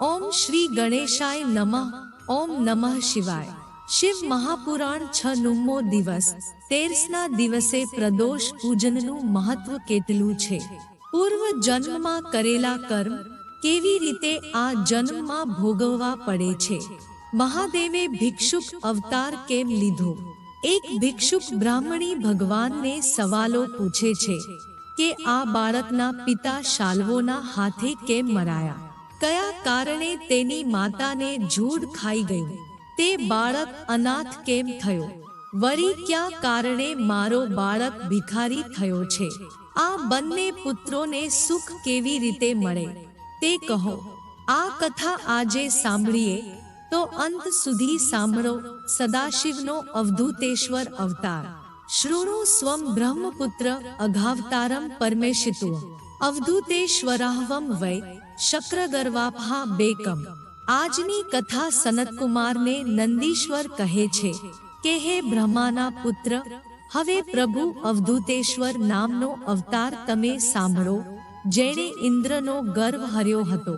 ઓમ શ્રી ગણેશાય નમઃ. ઓમ નમઃ શિવાય. શિવ મહાપુરાણ છ નુમ્મો દિવસ. તેરસના દિવસે પ્રદોષ પૂજનનું મહત્વ કેટલું છે? પૂર્વ જન્મમાં કરેલા કર્મ કેવી રીતે આ જન્મમાં ભોગવવા પડે છે? મહાદેવે ભિક્ષુક અવતાર કેમ લીધો? એક ભિક્ષુક બ્રાહ્મણી ભગવાનને સવાલો પૂછે છે કે આ બાળકના પિતા શાલ્વોના હાથે કેમ મરાયા? કયા કારણે તેની માતાને જૂડ ખાઈ ગયું? તે બાળક અનાથ કેમ થયો? વરી ક્યાં કારણે મારો બાળક ભિખારી થયો છે? આ બંને પુત્રોને સુખ કેવી રીતે મળે? તે કહો. આ કથા આજે સાંભળીએ, તો અંત સુધી સાંભળો સદાશિવનો અવધૂતેશ્વર અવતાર. શૃણુ સ્વમ બ્રહ્મપુત્ર અઘાવતારમ પરમેશિતુ અવધૂતેશ્વરાહવમ વૈ શક્રગર્વાભા બેકમ આજની કથા સનતકુમારને નંદીશ્વર કહે છે કે, હે બ્રહ્માના પુત્ર, હવે પ્રભુ અવધૂતેશ્વર નામનો અવતાર તમે સાંભળો, જેણે ઇન્દ્રનો ગર્વ હર્યો હતો.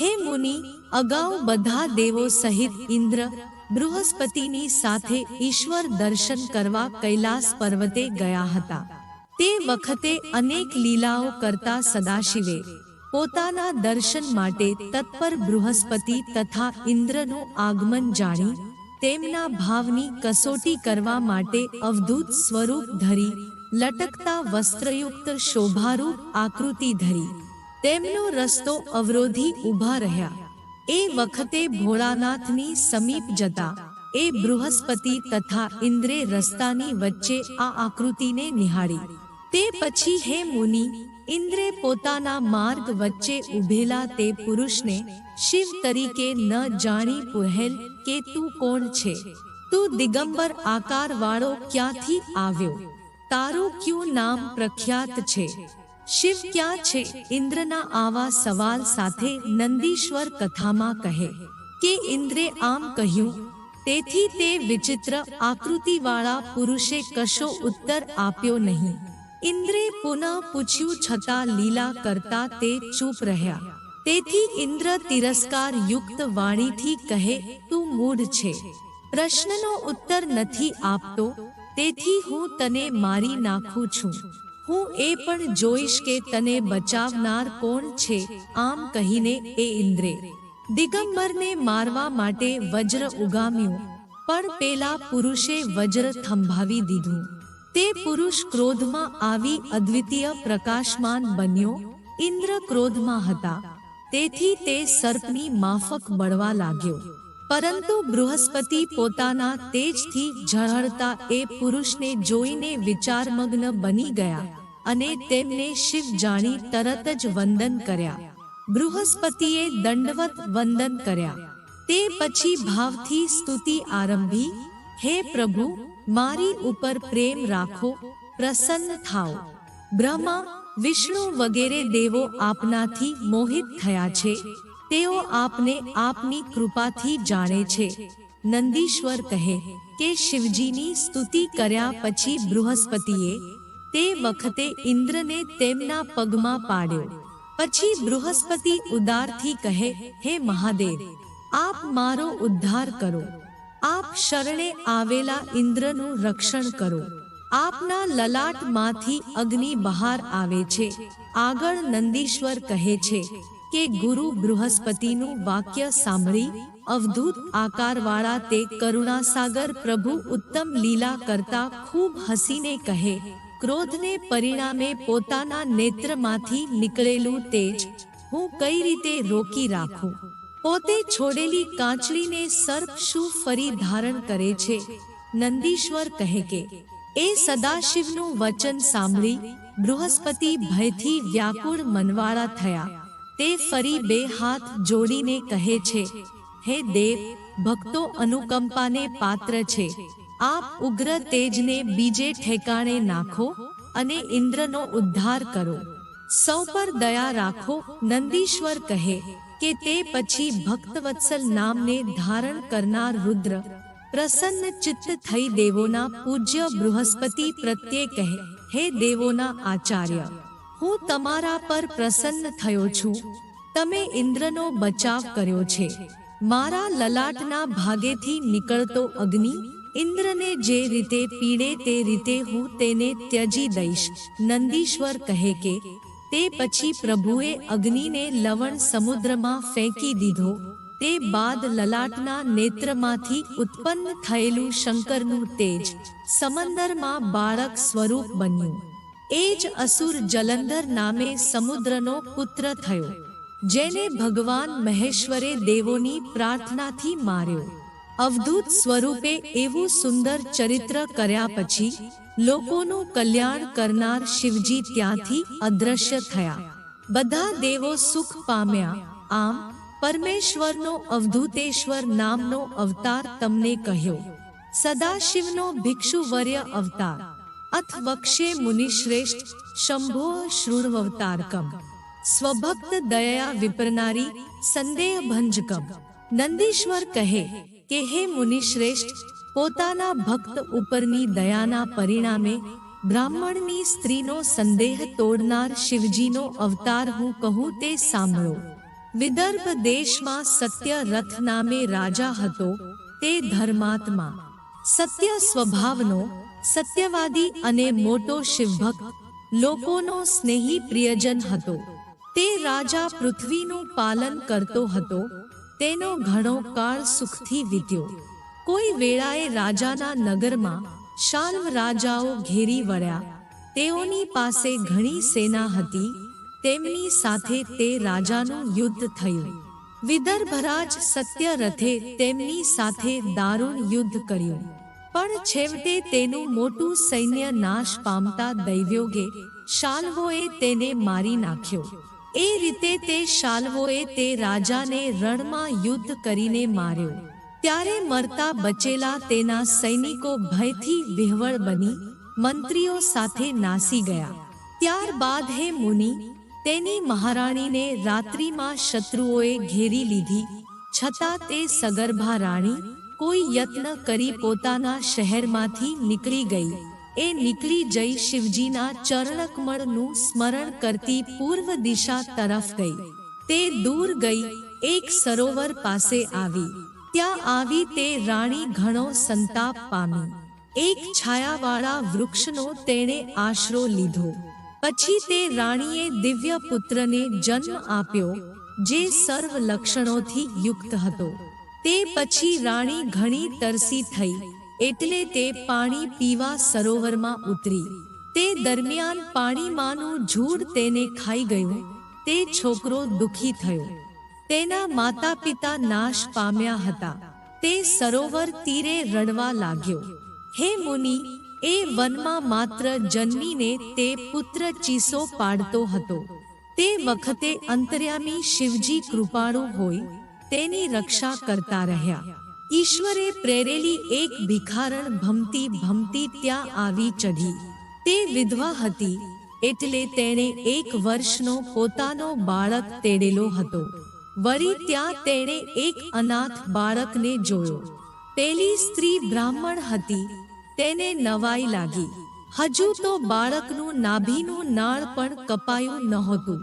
હે મુનિ, અગાઉ બધા દેવો સહિત ઇન્દ્ર બૃહસ્પતિની સાથે ઈશ્વર દર્શન કરવા કૈલાસ પર્વતે ગયા હતા. તે વખતે અનેક લીલાઓ કરતા સદાશિવે પોતાના દર્શન માટે તત્પર બૃહસ્પતિ તથા ઇન્દ્રનું આગમન જાણી, તેમના ભાવની કસોટી કરવા માટે અવધૂત સ્વરૂપ ધરી, લટકતા વસ્ત્રયુક્ત શોભારૂપ આકૃતિ ધરી. તેમનો રસ્તો અવરોધી ઊભા રહ્યા. એ વખતે ભોળાનાથની સમીપ જતા, એ બૃહસ્પતિ તથા ઇન્દ્રે રસ્તાની વચ્ચે આ આકૃતિને નિહાળી. તે પછી હે મુનિ ઇન્દ્રે પોતાના માર્ગ વચ્ચે ઊભેલા તે પુરુષને શિવ તરીકે ન જાણી પૂહેલ કે તું કોણ છે? તું દિગંબર આકાર વાળો ક્યાંથી આવ્યો? તારું ક્યું નામ પ્રખ્યાત છે? શિવ ક્યાં છે? ઇન્દ્રના આવા સવાલ સાથે નંદીશ્વર કથામાં કહે, કે ઇન્દ્રે આમ કહ્યું, તેથી તે વિચિત્ર આકૃતિવાળા પુરુષે કશો ઉત્તર આપ્યો નહીં. ઇન્દ્રે પુનઃ પૂછ્યું છતાં લીલા કરતા તે ચૂપ રહ્યા. તેથી ઇન્દ્ર તિરસ્કાર યુક્ત વાણીથી કહે, તું મૂઢ છે. પ્રશ્નનો ઉત્તર નથી આપતો. તેથી હું તને મારી નાખું છું. હું એ પણ જોઈશ કે તને બચાવનાર કોણ છે, આમ કહીને એ ઇન્દ્રે દિગંબરને મારવા માટે વજ્ર ઉગામ્યું. પણ પેલા પુરુષે વજ્ર થંભાવી દીધું. તે પુરુષ ક્રોધમાં આવી અદ્વિતીય પ્રકાશમાન બન્યો, ઇન્દ્ર ક્રોધમાં હતા. તેથી તે સર્પની માફક બળવા લાગ્યો. પરંતુ બૃહસ્પતિ પોતાના તેજથી ઝળહળતા એ પુરુષને જોઈને વિચારમગ્ન બની ગયા અને તેમને શિવ જાણી તરત જ વંદન કર્યા. બૃહસ્પતિએ દંડવત વંદન કર્યા. તે પછી ભાવથી સ્તુતિ આરંભી, હે પ્રભુ મારી ઉપર પ્રેમ રાખો, પ્રસન્ન થાઓ. બ્રહ્મા, વિષ્ણુ વગેરે દેવો આપનાથી મોહિત થયા છે. તેઓ આપને આપની કૃપાથી જાણે છે. નંદીશ્વર કહે, કે શિવજીની સ્તુતિ કર્યા પછી બૃહસ્પતિએ તે વખતે ઇન્દ્રને તેમના પગમાં પાડ્યો. પછી બૃહસ્પતિ ઉદારથી કહે, હે મહાદેવ, આપ મારો ઉદ્ધાર કરો. આપ શરણે આવેલા ઇન્દ્રનું રક્ષણ કરો. આપના લલાટમાંથી અગ્નિ બહાર આવે છે. આગળ નંદીશ્વર કહે છે કે, ગુરુ બૃહસ્પતિનું વાક્ય સાંભળી, અવધૂત આકારવાળા તે કરુણાસાગર પ્રભુ ઉત્તમ લીલા કરતા ખૂબ હસીને કહે, ક્રોધને પરિણામે પોતાના નેત્રમાંથી નીકળેલું તેજ હું કઈ રીતે રોકી રાખું? પોતે છોડેલી કાંચળીને સર્પ શું ફરી ધારણ કરે છે? નંદીશ્વર કહે કે, એ સદાશિવનું વચન સાંભળી બૃહસ્પતિ ભયથી વ્યાકુળ મનવાળા થયા. તે ફરી બે હાથ જોડીને કહે છે, હે દેવ, ભક્તો અનુકંપાને પાત્ર છે. આપ ઉગ્ર તેજને બીજે ઠેકાણે નાખો અને ઇન્દ્રનો ઉદ્ધાર કરો. સૌ પર દયા રાખો, નંદીશ્વર કહે. કે તે પછી ભક્તવત્સલ નામને ધારણ કરનાર રુદ્ર પ્રસન્ન ચિત્ત થઈ દેવોના પૂજ્ય બૃહસ્પતિ પ્રત્યે કહે, હે દેવોના આચાર્ય, હું તમારા પર પ્રસન્ન થયો છું. તમે ઇન્દ્રનો બચાવ કર્યો છે. મારા લલાટના ભાગેથી નીકળતો અગ્નિ ઇન્દ્રને જે રીતે પીડે તે રીતે હું તેને ત્યજી દઈશ. નંદીશ્વર કહે કે તે પછી પ્રભુએ અગ્નિને લવણ સમુદ્રમાં ફેંકી દીધો. તે બાદ લલાટના નેત્રમાંથી ઉત્પન્ન થયેલું શંકરનું તેજ સમંદરમાં બાળક સ્વરૂપ બન્યું. એ જ અસુર જલંધર નામે સમુદ્રનો પુત્ર થયો, જેને ભગવાન મહેશ્વરે દેવોની પ્રાર્થનાથી માર્યો. અવધૂત સ્વરૂપે એવું સુંદર ચરિત્ર કર્યા પછી લોકોનું કલ્યાણ કરનાર શિવજી ત્યાંથી અદ્રશ્ય થયા બધા દેવો સુખ પામ્યા આમ પરમેશ્વરનો અવધૂતેશ્વર નામનો અવતાર તમને કહ્યો સદાશિવનો ભિક્ષુવર્ય અવતાર અથ વક્ષે મુનિશ્રેષ્ઠ શંભો શૃણવતારકમ સ્વભક્ત દયા વિપરનારી સંદેહ ભંજકમ નંદીશ્વર કહે કે હે મુનિશ્રેષ્ઠ, પોતાના ભક્ત ઉપરની દયાના પરિણામે બ્રાહ્મણની સ્ત્રીનો સંદેહ તોડનાર શિવજીનો અવતાર હું કહું તે સાંભળો. વિદર્ભ દેશમાં સત્ય રથ નામે રાજા હતો તે ધર્માત્મા. સત્ય સ્વભાવનો, સત્યવાદી અને મોટો શિવભક્ત, લોકોનો સ્નેહી પ્રિયજન હતો. તે રાજા પૃથ્વીનું પાલન કરતો હતો તેનો ઘણો કાળ સુખથી વીત્યો. કોઈ વેળાએ રાજાના નગરમાં શાલ્વ રાજાઓ ઘેરી વળ્યા. તેઓની પાસે ઘણી સેના હતી. તેમની સાથે તે રાજાનું યુદ્ધ થયું. વિદર્ભરાજ સત્યરથે તેમની સાથે દારૂણ યુદ્ધ કર્યું. પણ છેવટે તેનું મોટું સૈન્ય નાશ પામતા દૈવ્યોગે શાલ્વોએ તેને મારી નાખ્યો. એ રીતે તે શાલ્વોએ તે રાજાને રણમાં યુદ્ધ કરીને માર્યો. ત્યારે મરતા બચેલા તેના સૈનિકો ભયથી વિહવળ બની, મંત્રીઓ સાથે નાસી ગયા. ત્યારબાદ હે મુનિ, તેની મહારાણીને રાત્રિમાં શત્રુઓએ ઘેરી લીધી. છતાં તે સગર્ભા રાણી કોઈ યત્ન કરી પોતાના શહેરમાંથી નીકળી ગઈ. એ નીકળી જઈ શિવજીના ચરણકમળનું સ્મરણ કરતી પૂર્વ દિશા તરફ ગઈ. તે દૂર ગઈ, એક સરોવર પાસે આવી. ત્યાં આવી તે રાણી ઘણો સંતાપ પામી. એક છાયાવાળા વૃક્ષનો તેણે આશરો લીધો. પછી તે રાણીએ દિવ્ય પુત્રને જન્મ આપ્યો, જે સર્વ લક્ષણોથી યુક્ત હતો. તે પછી રાણી ઘણી તરસી થઈ. એટલે તે પાણી પીવા સરોવરમાં ઉતરી. તે દરમિયાન પાણીમાંનું ઝૂડ તેને ખાઈ ગયું. તે છોકરો દુઃખી થયો. તેના માતા પિતા નાશ પામ્યા હતા. તે સરોવર તીરે રડવા લાગ્યો. હે મુનિ, એ વનમાં માત્ર જન્મીને તે પુત્ર ચીસો પાડતો હતો. તે વખતે અંતર્યામી શિવજી કૃપાળુ હોય, તેની રક્ષા કરતા રહ્યા. ઈશ્વરે પ્રેરેલી એક ભિખારણ ભમતી ભમતી ત્યાં આવી ચઢી. તે વિધવા હતી, એટલે તેણે એક વર્ષનો પોતાનો બાળક તેડેલો હતો. વળી ત્યાં તેણે એક અનાથ બાળકને જોયો. પેલી સ્ત્રી બ્રાહ્મણ હતી, તેને નવાઈ લાગી. હજુ તો બાળકનું નાભીનું નાળ પણ કપાયું નહોતું.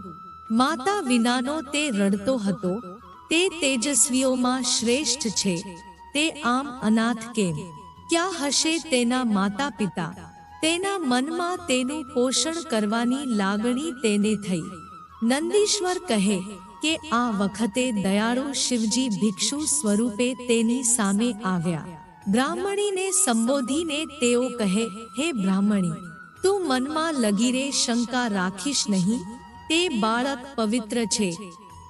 માતા વિનાનો તે રડતો હતો, તે તેજસ્વીઓમાં શ્રેષ્ઠ છે. તે આમ અનાથ કેમ ક્યાં હશે તેના માતા પિતા તેના મનમાં તેનું પોષણ કરવાની લાગણી તેને થઈ. નંદીશ્વર કહે કે, આ વખતે દયાળુ શિવજી ભિક્ષુ સ્વરૂપે તેની સામે આવ્યા. બ્રાહ્મણીને સંબોધીને તેઓ કહે, હે બ્રાહ્મણી, તું મનમાં લગીરે શંકા રાખીશ નહીં? તે બાળક પવિત્ર છે.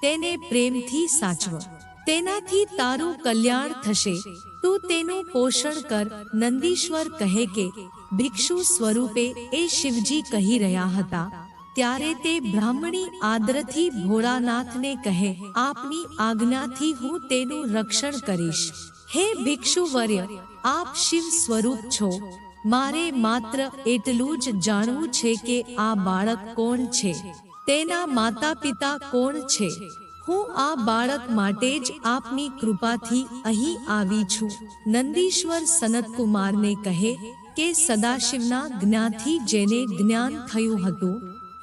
તેને પ્રેમથી સાચવ. તેનાથી તારું કલ્યાણ થશે. તું તેનું પોષણ કર. નંદીશ્વર કહે કે, ભિક્ષુ સ્વરૂપે એ શિવજી કહી રહ્યા હતા. ત્યારે તે બ્રાહ્મણી આદરથી ભોળાનાથને કહે, આપની આજ્ઞાથી હું તેનું રક્ષણ કરીશ. હે ભિક્ષુવર્ય, આપ શિવ સ્વરૂપ છો. મારે માત્ર એટલું જ જાણવું છે કે આ બાળક કોણ છે? તેના માતા પિતા કોણ છે? હું આ બાળક માટે જ આપની કૃપાથી અહીં આવી છું. નંદીશ્વર સનતકુમારને કહે કે સદાશિવના જ્ઞાથી જેને જ્ઞાન થયું હતું,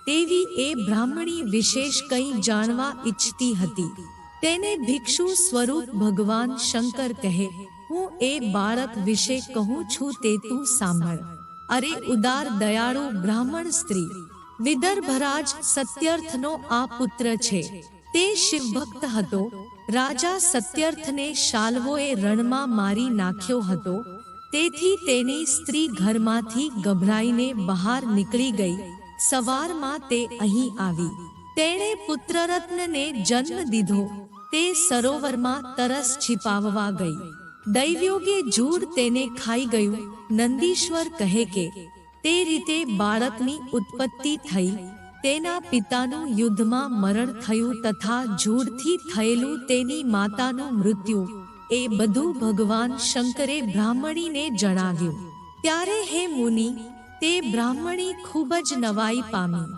તેવી એ બ્રાહ્મણી વિશેષ કંઈ જાણવા ઈચ્છતી હતી. તેને ભિક્ષુ સ્વરૂપ ભગવાન શંકર કહે, હું એ બાળક વિશે કહું છું તે તું સાંભળ. અરે ઉદાર દયાળુ બ્રાહ્મણ સ્ત્રી, વિદર્ભરાજ સત્યર્થનો આ પુત્ર છે. તે શિવભક્ત હતો. રાજા સત્યર્થને શાલ્વોએ રણમાં મારી નાખ્યો હતો. તેથી તેની સ્ત્રી ઘરમાંથી ગભરાઈને બહાર નીકળી ગઈ. સવારમાં તે અહીં આવી. તેણે પુત્રરત્નને જન્મ દીધો. તે સરોવરમાં તરસ છિપાવવા ગઈ. દૈવ્યોગે જૂડ તેને ખાઈ ગયું. નંદીશ્વર કહે કે, તે રીતે બાળકની ઉત્પત્તિ થઈ. તેના પિતાનું યુદ્ધમાં મરણ થયું તથા જૂડથી થયેલું તેની માતાનું મૃત્યુ. એ બધું ભગવાન શંકરે બ્રાહ્મણીને જણાવ્યું. ત્યારે હે મુનિ, તે બ્રાહ્મણી ખૂબ જ નવાઈ પામી.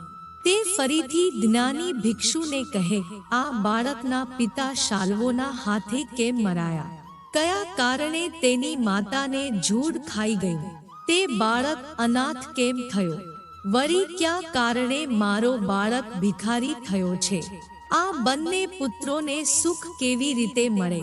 તે ફરીથી જ્ઞાની ભિક્ષુને કહે, આ બાળકના પિતા શાલ્વોના હાથે કેમ મરાયા? કયા કારણે તેની માતાને જૂડ ખાઈ ગયું? તે બાળક અનાથ કેમ થયો? વળી ક્યાં કારણે મારો બાળક ભિખારી થયો છે? આ બંને પુત્રોને સુખ કેવી રીતે મળે?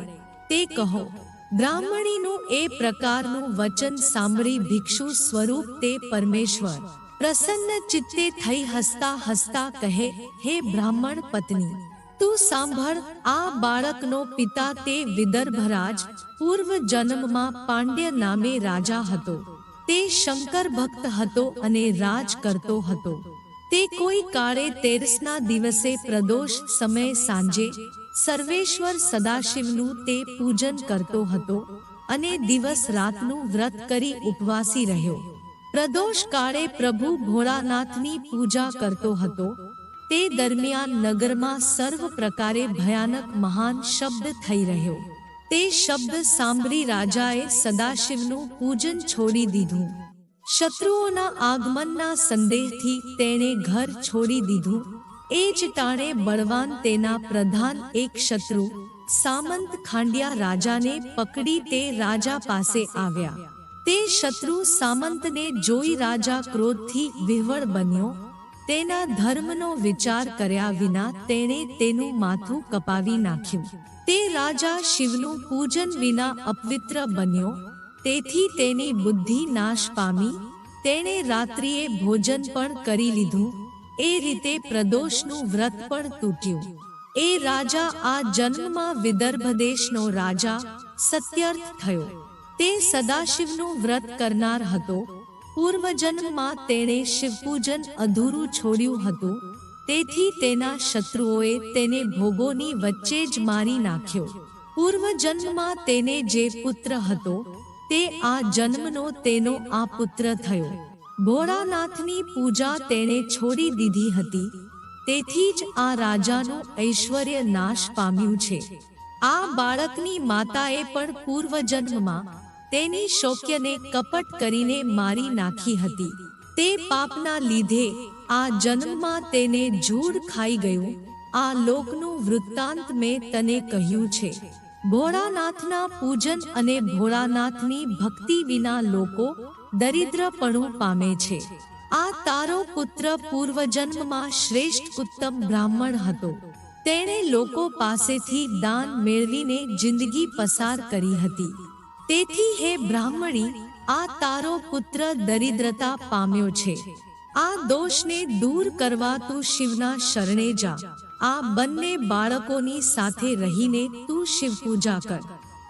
તે કહો. બ્રાહ્મણીનું એ પ્રકારનું વચન સાંભળી ભિક્ષુ સ્વરૂપ તે પરમેશ્વર. પ્રસન્ન ચિત્તે થઈ હસતા હસતા કહે, હે બ્રાહ્મણ પત્ની, તું સાંભળ, આ બાળકનો પિતા તે વિદર્ભરાજ, પૂર્વ જન્મમાં પાંડ્ય નામે રાજા હતો. તે શંકર ભક્ત હતો અને રાજ કરતો હતો. તે કોઈ કાળે તેરસના દિવસે પ્રદોષ સમય સાંજે સર્વેશ્વર સદાશિવનું તે પૂજન કરતો હતો અને દિવસ રાતનું વ્રત કરી ઉપવાસી રહ્યો. પ્રદોષ કાળે પ્રભુ ભોળાનાથની પૂજા કરતો હતો. તે દરમિયાન નગરમાં સર્વ પ્રકારે ભયાનક મહાન શબ્દ થઈ રહ્યો. તે શબ્દ સાંભળી રાજાએ સદાશિવનું પૂજન છોડી દીધું. શત્રુઓના આગમનના સંદેહથી તેણે ઘર છોડી દીધું. એ જ ટાણે બળવાન તેના પ્રધાન એક શત્રુ, સામંત ખાંડિયા રાજાને પકડી તે રાજા પાસે આવ્યા. તે શત્રુ સામંતને જોઈ રાજા ક્રોધથી વિહવળ બન્યો. તેના ધર્મનો વિચાર કર્યા વિના તેણે તેનું માથું કપાવી નાખ્યું. તે રાજા શિવનું પૂજન વિના અપવિત્ર બન્યો. તેથી તેની બુદ્ધિ નાશ પામી. તેણે રાત્રિએ ભોજન પણ કરી લીધું. એ રીતે પ્રદોષનું વ્રત પણ તૂટ્યું. એ રાજા આ જન્મમાં વિદર્ભ દેશનો રાજા સત્યર્થ થયો. તે સદાશિવનું વ્રત કરનાર હતો. પૂર્વજન્મમાં તેણે શિવપૂજન અધૂરું છોડ્યું હતું. તેથી તેના શત્રુઓએ તેને ભોગોની વચ્ચે જ મારી નાખ્યો. પૂર્વજન્મમાં તેને જે પુત્ર હતો, તે આ જન્મનો તેનો આ પુત્ર થયો. ભોળાનાથની પૂજા તેણે છોડી દીધી હતી. તેથી જ આ રાજાનું ઐશ્વર્ય નાશ પામ્યું છે. આ બાળકની માતાએ પણ પૂર્વજન્મમાં તેની શોક્યને કપટ કરીને મારી નાખી હતી. તે પાપના લીધે આ જન્મમાં તેને જૂડ ખાઈ ગયું. આ લોકનું વૃત્તાંત મેં તને કહ્યું છે. ભોળાનાથના પૂજન અને ભોળાનાથની ભક્તિ વિના લોકો દરિદ્રપણું પામે છે. આ તારો પુત્ર પૂર્વજન્મમાં શ્રેષ્ઠ ઉત્તમ બ્રાહ્મણ હતો. તેણે લોકો પાસેથી દાન મેળવીને જિંદગી પસાર કરી હતી. તેથી હે બ્રાહ્મણી, આ તારો પુત્ર દરિદ્રતા પામ્યો છે. આ દોષને દૂર કરવા તું શિવના શરણે જા. આ બંને બાળકોની સાથે રહીને તું શિવ પૂજા કર.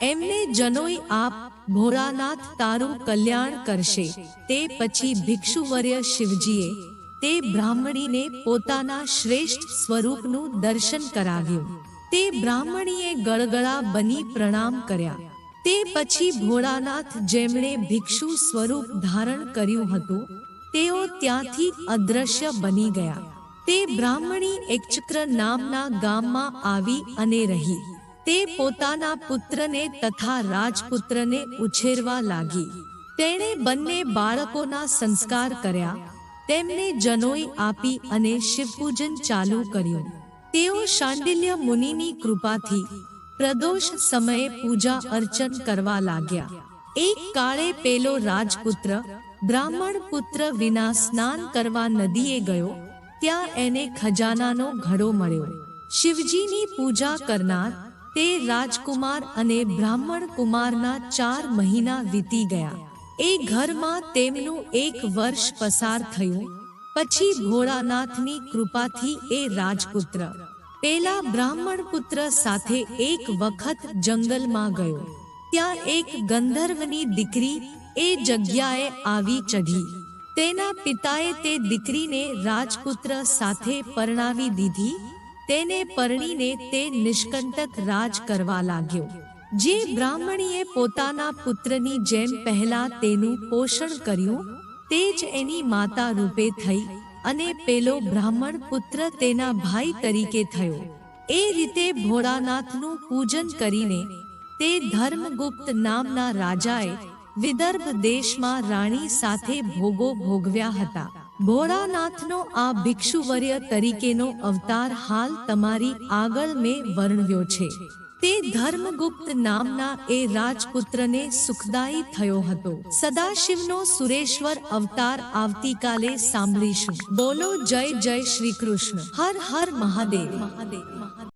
એમને જનોઈ આપ ભોળાનાથ તારું કલ્યાણ કરશે. તે પછી ભિક્ષુવર્ય શિવજીએ તે બ્રાહ્મણીને પોતાના શ્રેષ્ઠ સ્વરૂપનું દર્શન કરાવ્યું. તે બ્રાહ્મણીએ ગળગળા બની પ્રણામ કર્યા. તે પછી ભોળાનાથ જેમણે ભિક્ષુ સ્વરૂપ ધારણ કર્યું હતું, તેઓ ત્યાંથી અદ્રશ્ય બની ગયા. તે બ્રાહ્મણી એકચક્ર નામના ગામમાં આવી અને રહી. તે પોતાના પુત્રને તથા રાજપુત્રને ઉછેરવા લાગી. તેણે બંને બાળકોના સંસ્કાર કર્યા. તેમને જનોઈ આપી અને શિવપૂજન ચાલુ કર્યું. તેઓ શાંડિલ્ય મુનિની કૃપાથી પ્રદોષ સમયે પૂજા અર્ચન કરવા લાગ્યા. એક કાળે પેલો રાજપુત્ર, બ્રાહ્મણ પુત્ર વિના સ્નાન કરવા નદીએ ગયો, ત્યાં એને ખજાનાનો ઘડો મળ્યો. શિવજીની પૂજા કરનાર તે રાજકુમાર અને બ્રાહ્મણ કુમારના ચાર મહિના વીતી ગયા. એ ઘરમાં તેમનું એક વર્ષ પસાર થયું, પછી ભોળાનાથની કૃપાથી એ રાજપુત્ર પેલા બ્રાહ્મણ પુત્ર સાથે એક વખત જંગલમાં ગયો. ત્યાં એક ગંધર્વની દીકરી એ જગ્યાએ આવી ચઢી. તેના પિતાએ તે દીકરીને રાજપુત્ર સાથે પરણાવી દીધી. તેને પરણીને તે નિષ્કંટક રાજ કરવા લાગ્યો. જે બ્રાહ્મણીએ પોતાના પુત્રની જેમ પહેલા તેનું પોષણ કર્યું, તે જ એની માતા રૂપે થઈ. અને પેલો બ્રાહ્મણ પુત્ર તેના ભાઈ તરીકે થયો. એ રીતે ભોળાનાથનું પૂજન કરીને તે ધર્મગુપ્ત નામના રાજાએ વિદર્ભ દેશમાં રાણી સાથે ભોગો ભોગવ્યા હતા. ભોળાનાથનો આ ભિક્ષુવર્ય તરીકેનો અવતાર હાલ તમારી આગળ મેં વર્ણવ્યો છે. તે ધર્મગુપ્ત નામના એ રાજપુત્રને સુખદાયી થયો હતો. સદાશિવનો સુરેશ્વર અવતાર આવતીકાલે સાંભળીશું. બોલો જય જય શ્રી કૃષ્ણ. હર હર મહાદેવ. મહાદેવ